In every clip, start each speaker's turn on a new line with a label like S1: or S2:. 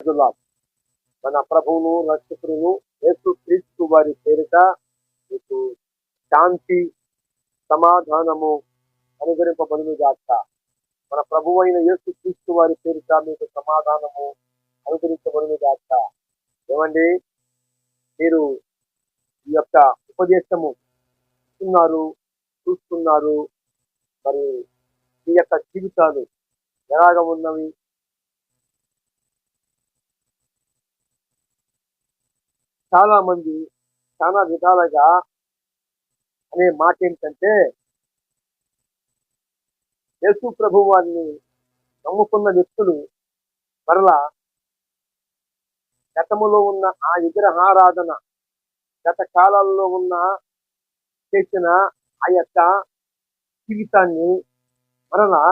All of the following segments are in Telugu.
S1: మన ప్రభువును రక్షకుడును యేసు క్రీస్తు వారి పేరిట మీకు శాంతి సమాధానము అనుగ్రహింపబడును గాక మన ప్రభు అయిన యేసు క్రీస్తు వారి పేరిట మీకు సమాధానము అనుగ్రహించబడును గాక ఏమండి? మీరు ఈ యొక్క ఉపదేశము ఇస్తున్నారు చూస్తున్నారు మరి మీ యొక్క జీవితాలు ఎలాగ ఉన్నవి? చాలా మంది చాలా విధాలుగా అనే మాట ఏంటంటే యేసు ప్రభు వారిని నమ్ముకున్న వ్యక్తులు మరలా గతములో ఉన్న ఆ విగ్రహారాధన గత కాలాల్లో ఉన్న చేసిన ఆ యొక్క జీవితాన్ని మరలా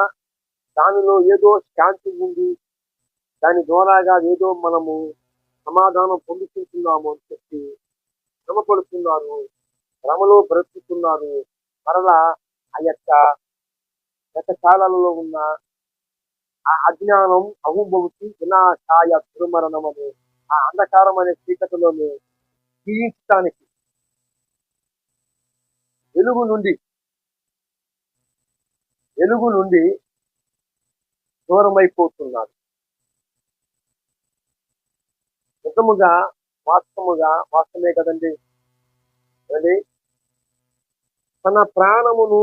S1: దానిలో ఏదో శాంతి ఉంది. దాని ద్వారాగా ఏదో మనము సమాధానం పొందుకుంటున్నాము అని చెప్పి శ్రమపడుతున్నారు శ్రమలో బ్రతుకుతున్నారు. మరలా ఆ యొక్క గత ఉన్న ఆ అజ్ఞానం అహుభవతి వినాశాయ దుర్మరణం అనే ఆ అంధకారం అనే చీకటిలోనే జీవించటానికి వెలుగు నుండి వెలుగు నుండి దూరమైపోతున్నారు. నిజముగా వాస్తవముగా వాస్తవమే కదండి? అండి తన ప్రాణమును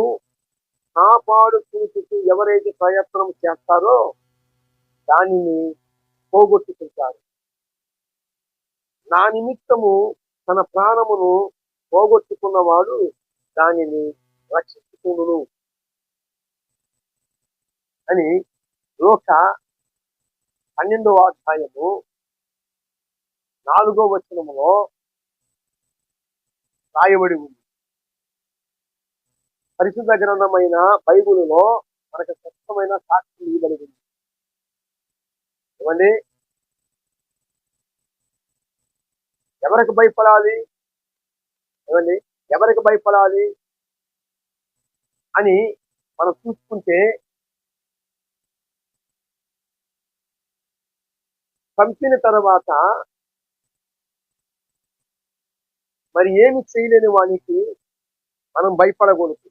S1: కాపాడుకుంటూ ఎవరైతే ప్రయత్నం చేస్తారో దానిని పోగొట్టుకుంటారు. నా నిమిత్తము తన ప్రాణమును పోగొట్టుకున్నవాడు దానిని రక్షించుకును అని లోక పన్నెండవ అధ్యాయము నాలుగో వచనములో రాయబడి ఉంది. పరిశుద్ధ గ్రంథమైన బైబిలులో మనకు స్పష్టమైన సాక్షి ఇవ్వబడి ఉంది ఎవరికి భయపడాలి? ఏమండి? ఎవరికి భయపడాలి? అని మనం చూసుకుంటే పంపిన తర్వాత మరి ఏమి చేయలేని వానికి మనం భయపడకూడదు.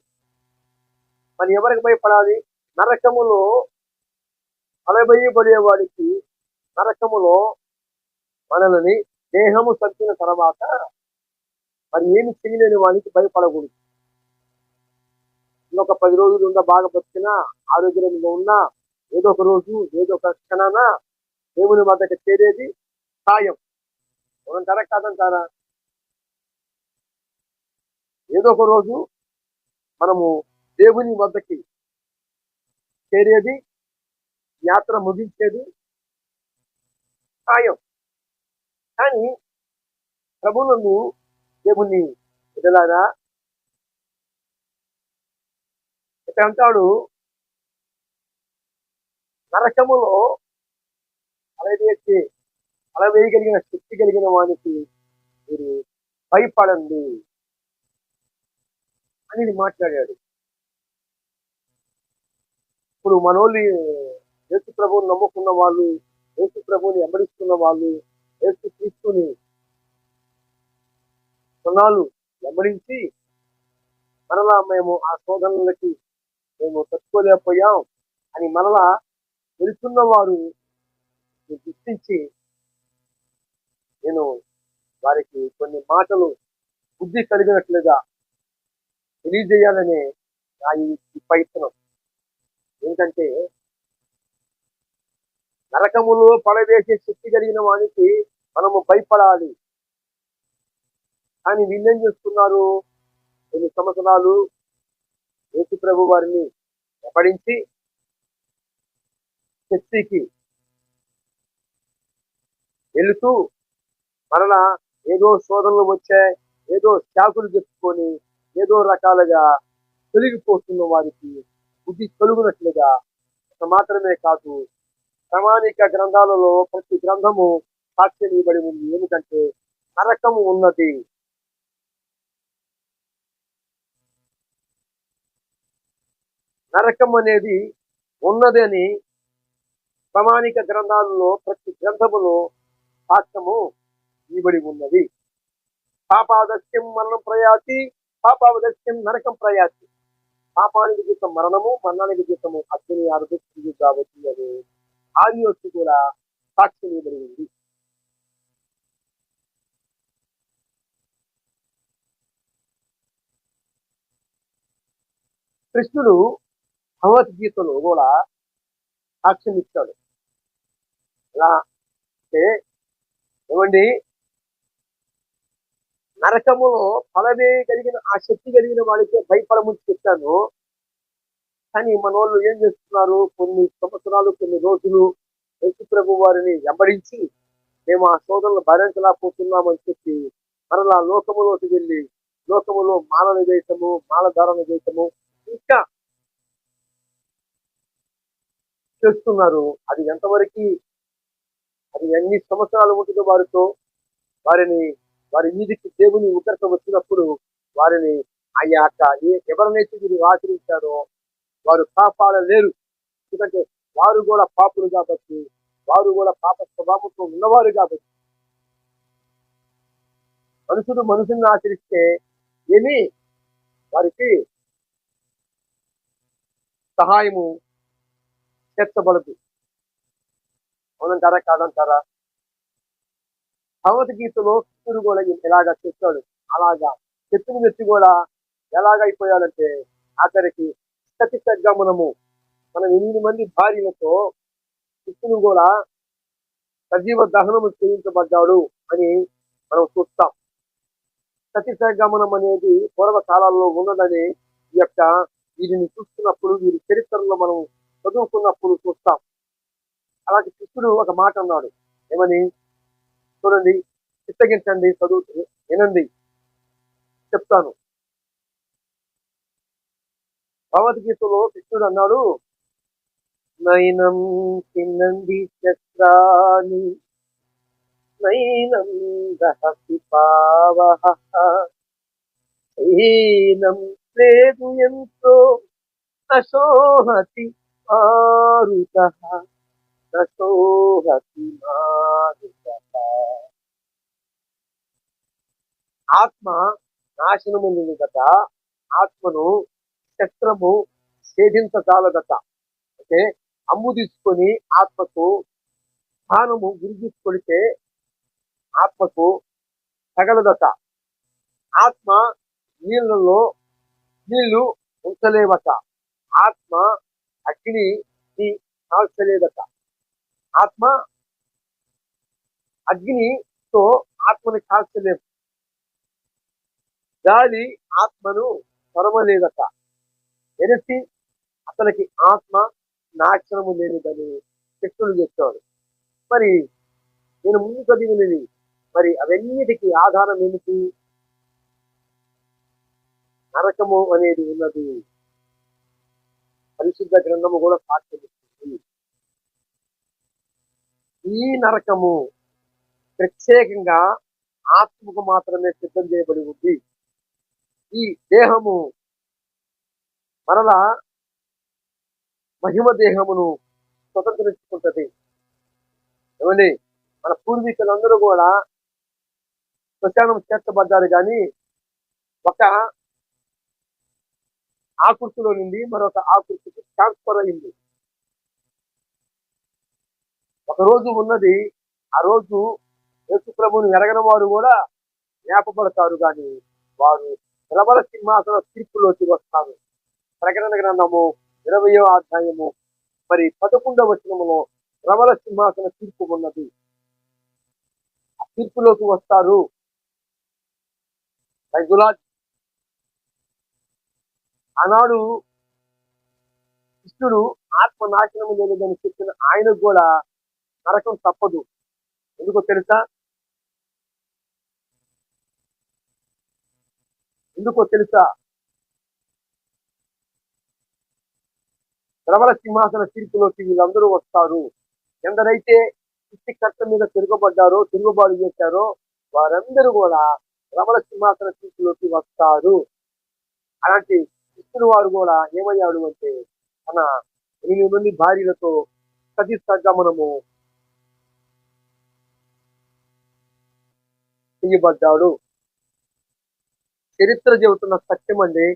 S1: మరి ఎవరికి భయపడాలి? నరకములో అలబయ్యబడే వాడికి నరకములో మనల్ని దేహము చంపిన తర్వాత మరి ఏమి చేయలేని వానికి భయపడకూడదు. ఇంకొక పది రోజులు ఉందా బాగా బతికినా ఆరోగ్యంగా ఉన్నా ఏదో ఒక రోజు ఏదో ఒక క్షణాన దేవుని వద్దకు చేరేది సాయం. మనం కరెక్ట్ కాదంటారా ఏదో ఒక రోజు మనము దేవుని వద్దకి చేరేది యాత్ర ముగించేది ఖాయం కానీ ప్రభులను దేవుని ఎదలారా ఇక్కడ అంటాడు నరకములో అలవేసి అలవేయగలిగిన శక్తి కలిగిన వానికి మీరు భయపడండి. అని మాట్లాడాడు. ఇప్పుడు మనోళ్ళు యేసు ప్రభువుని నమ్ముకున్న వాళ్ళు యేసు ప్రభువుని వెంబడిస్తున్న వాళ్ళు యేసు క్రీస్తుని కొన్నాళ్ళు వెంబడించి మరలా మేము ఆ శోధనలకి మేము తట్టుకోలేకపోయాం అని మరలా వెళుతున్న వారు గుర్తించి నేను వారికి కొన్ని మాటలు బుద్ధి కలిగినట్లుగా తెలియజేయాలనే నా ఈ ఈ ప్రయత్నం. ఏంటంటే నరకములో పడవేసే శక్తి కలిగిన వానికి మనము భయపడాలి. కానీ వీళ్ళేం చేస్తున్నారు? కొన్ని సంవత్సరాలు యేసు ప్రభు వారిని వెంబడించి శక్తికి వెళుతూ మరలా ఏదో శోధనలు వచ్చాయి ఏదో శాకులు చెప్పుకొని ఏదో రకాలుగా తొలగిపోతున్న వారికి బుద్ధి కలుగునట్లుగా మాత్రమే కాదు. ప్రామాణిక గ్రంథాలలో ప్రతి గ్రంథము సాక్ష్యం ఇవ్వబడి ఉంది. ఏమిటంటే నరకము ఉన్నది. నరకం అనేది ఉన్నదని ప్రామాణిక గ్రంథాలలో ప్రతి గ్రంథములో సాక్ష్యము ఇవ్వబడి ఉన్నది. పాపాదస్యం మరణం ప్రయాతి పాపావదస్యం నరకం ప్రయాతి. పాపానికి జీతం మరణము మరణానికి జీతము అగ్ని ఆరోగ్యం కాబట్టి అని ఆర్యోస్ కూడా సాక్ష్యం ఇవ్వబడి కృష్ణుడు భగవద్గీతలో కూడా సాక్ష్యం ఇచ్చాడు. ఎలా అంటే ఏమండి? నరకములో ఫలమే కలిగిన ఆ శక్తి కలిగిన వాడికి భయపడమని చెప్పాను. కానీ మన వాళ్ళు ఏం చేస్తున్నారు? కొన్ని సంవత్సరాలు కొన్ని రోజులు యేసు ప్రభు వారిని వెంబడించి మేము ఆ సోదరులు భరించలేకపోతున్నామని చెప్పి మరలా లోకములోకి వెళ్ళి లోకములో మానవ దేశము మాలధారణ దేశము ఇంకా చేస్తున్నారు. అది ఎంతవరకు? అది ఎన్ని సంవత్సరాలు ఉంటుందో వారితో వారిని వారి మీదికి దేవుని ఉగ్రత వచ్చినప్పుడు వారిని ఆ యొక్క ఏ- ఎవరినైతే మీరు ఆచరించారో వారు కాపాడలేరు. ఎందుకంటే వారు కూడా పాపులు కాబట్టి వారు కూడా పాప స్వభావంతో ఉన్నవారు కాబట్టి. మనుషుడు మనుషుల్ని ఆచరిస్తే ఏమి? వారికి సహాయము చేర్చబడదు. అవునంటారా? కాదంటారా? భగవద్గీతలో కృష్ణుడు కూడా ఎలాగా చెప్పాడు? అలాగా. చెప్పిన వ్యక్తి కూడా ఎలాగైపోయాడంటే ఆఖరికి సతి గమనము మనం ఎనిమిది మంది భార్యలతో కృష్ణుడు కూడా సజీవ దహనము చేయించబడ్డాడు అని మనం చూస్తాం. సతి గమనం అనేది పూర్వ కాలాల్లో ఉన్నదని ఈ యొక్క వీరిని చూస్తున్నప్పుడు వీరి చరిత్రలో మనం చదువుకున్నప్పుడు చూస్తాం. అలాగే కృష్ణుడు ఒక మాట అన్నాడు. ఏమని? చూడండి. చిత్తగించండి చదువు వినండి. చెప్తాను. భగవద్గీతలో కృష్ణుడు అన్నాడు నయనం చిన్నంది చక్రాని నయనం దహసి పావహ లేదు ఎంతో అశోహతి మారుత అశోహతి మారుత. ఆత్మ నాశనము గత. ఆత్మను చక్రము ఛేదించగలదట అంటే అమ్ము తీసుకొని ఆత్మకు స్థానము గురి ఆత్మకు తగలదట ఆత్మ నీళ్ళలో నీళ్ళు ఉంచలేవట. ఆత్మ అగ్ని కాల్చలేదట. ఆత్మ అగ్నితో ఆత్మని కాల్చలేము. గాలి ఆత్మను తరమలేదట ఎరసి అతనికి ఆత్మ నాశనము లేనిదని కృష్ణుడు చెప్తాడు మరి నేను ముందు చదివినది మరి అవన్నిటికీ ఆధారం ఏమిటి? నరకము అనేది ఉన్నది. పరిశుద్ధ గ్రంథము కూడా సాక్ష్యమిస్తుంది ఈ నరకము ప్రత్యేకంగా ఆత్మకు మాత్రమే సిద్ధం చేయబడి ఉంది. ఈ దేహము మరలా మహిమ దేహమును స్వతంత్రించుకుంటది. ఏమండి? మన పూర్వీకులందరూ కూడా శ్మశానం చేర్చబడ్డారు కానీ ఒక ఆకృతిలో నుండి మరొక ఆకృతికి ట్రాన్స్ఫర్ అయింది. ఒక రోజు ఉన్నది ఆ రోజు యేసుప్రభుని ఎరగని వారు కూడా జ్ఞాపపడతారు కానీ వారు ప్రబల సింహాసన తీర్పులోకి వస్తారు ప్రకటన గ్రంథము ఇరవయో అధ్యాయము మరి పదకొండవ వచనములో ప్రబల సింహాసన తీర్పు ఉన్నది. ఆ తీర్పులోకి వస్తారు. రైతులా ఆనాడు కృష్ణుడు ఆత్మ నాశనము లేదని చెప్పిన ఆయనకు కూడా నరకం తప్పదు. ఎందుకో తెలుసా? ఎందుకో తెలుసా? ప్రబల సింహాసన తీర్పులోకి వీళ్ళందరూ వస్తారు. ఎందరైతే కట్ట మీద తిరగబడ్డారో తిరుగుబాటు చేశారో వారందరూ కూడా ప్రబల సింహాసన తీర్పులోకి వస్తారు. అలాంటి కృష్ణుడు వారు కూడా ఏమయ్యాడు అంటే తన ఎనిమిది మంది భార్యలతో ఖచ్చితంగా మనము చెయ్యబడ్డాడు చరిత్ర చెబుతున్న సత్యం అండి.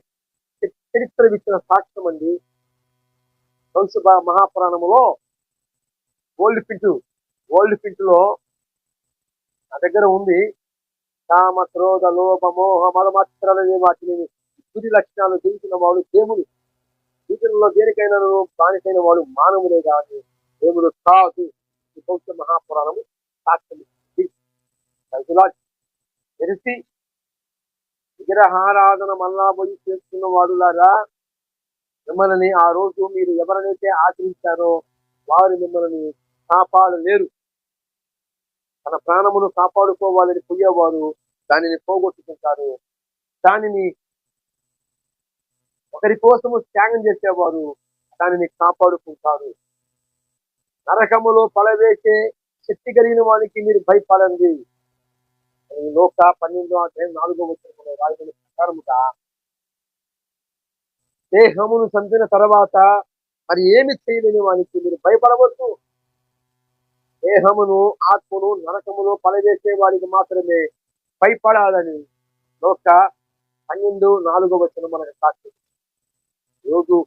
S1: చరిత్ర ఇచ్చిన సాక్ష్యం అండి. వంశభ మహాపురాణములో ఓల్డ్ పింటు ఓల్డ్ పింటులో నా దగ్గర ఉంది. కామ క్రోధ లోభ మోహ మలమాత్రాలని వాటిని తుది లక్షణాలు జయించిన వాడు దేవుడు. వీటిల్లో దేనికైనా బానిసైన వాడు మానవులే కాదు. దేవుడు కాదు. ఈ బౌద్ధ మహాపురాణము విగ్రహారాధన మళ్ళా పోయి చేస్తున్న వాడులారా? మిమ్మల్ని ఆ రోజు మీరు ఎవరినైతే ఆశ్రయించారో వారు మిమ్మల్ని కాపాడలేరు. తన ప్రాణమును కాపాడుకోవాలని పోయేవారు దానిని పోగొట్టుకుంటారు. దానిని ఒకరి కోసము త్యాగం చేసేవారు దానిని కాపాడుకుంటారు. నరకములో పడవేసే శక్తి కలిగిన వానికి మీరు భయపడండి. లోక పన్నెండో అధ్యాయం నాలుగో వచ్చిన రాజధాని ప్రకారముగా దేహమును చంపిన తర్వాత మరి ఏమి చేయలేని వానికి మీరు భయపడవద్దు. దేహమును ఆత్మను నరకమును పలవేసే వారికి మాత్రమే భయపడాలని లోక పన్నెండు నాలుగో వచ్చిన మనకు సాక్షి. రోజు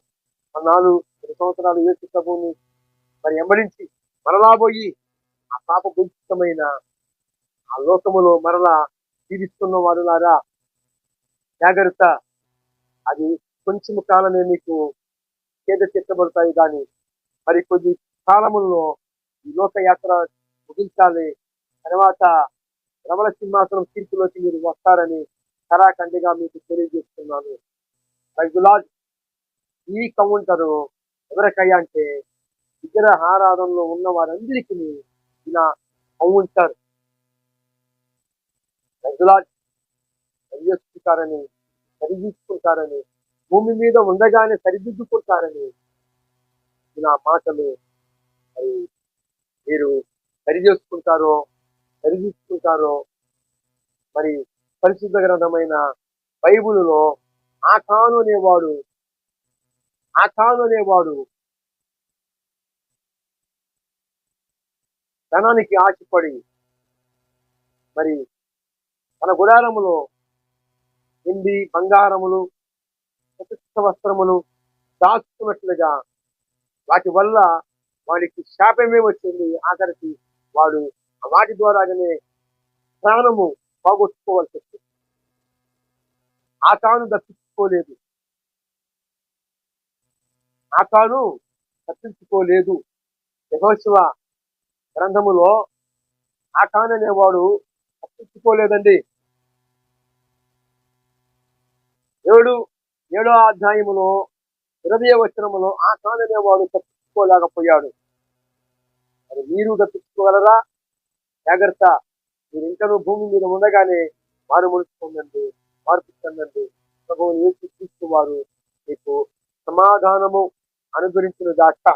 S1: నాలుగు రెండు సంవత్సరాలు వేసు మరి ఎంబడించి మరలా పోయి ఆ పాప గుంచితమైన ఆ లోకములో మరలా జీవిస్తున్న వారులారా జాగ్రత్త. అది కొంచెం కాలమే మీకు చేత చెత్తబడతాయి కానీ మరి కొద్ది కాలముల్లో ఈ లోకయాత్ర ముగించాలి. తర్వాత రమణ సింహాసనం తీర్పులోకి మీరు వస్తారని కరాఖండిగా మీకు తెలియజేస్తున్నాను. రైతులాజ్ ఈ కౌంటరు ఎవరికయ్యా అంటే విగ్రహారాధనలో ఉన్న వారందరికీ ఇలా కౌంటర్. సరిచేసుకుంటారని సరిదిద్దుకుంటారని భూమి మీద ఉండగానే సరిదిద్దుకుంటారని ఇలా మాటలు మరి మీరు సరి చేసుకుంటారో సరిదిద్దుకుంటారో మరి పరిశుద్ధ గ్రంథమైన బైబుల్లో ఆకాను అనేవాడు ఆకాను అనేవాడు ధనానికి ఆశపడి మరి మన గుడారములో వెండి బంగారములు ప్రతిష్ట వస్త్రములు దాచుకున్నట్లుగా వాటి వల్ల వాడికి శాపమే వచ్చింది. ఆఖరికి వాడు వాటి ద్వారానే ప్రాణము పోగొట్టుకోవాల్సి వచ్చింది. ఆ తాను ఆకాను ఆ తప్పించుకోలేదు యహోశివ గ్రంథములో ఆ అనేవాడు తప్పించుకోలేదండి ఏడు ఏడో అధ్యాయములో ఇరవై వచనములో ఆ తాను అనేవాడు తప్పించుకోలేకపోయాడు. మరి మీరు తప్పించుకోగలరా? జాగ్రత్త. మీరు ఇంకనూ భూమి మీద ఉండగానే మారు మనసు పొందండి మార్పు చెందండి ప్రభువుని యేసు వారు మీకు సమాధానము అనుగ్రహించిన దాకా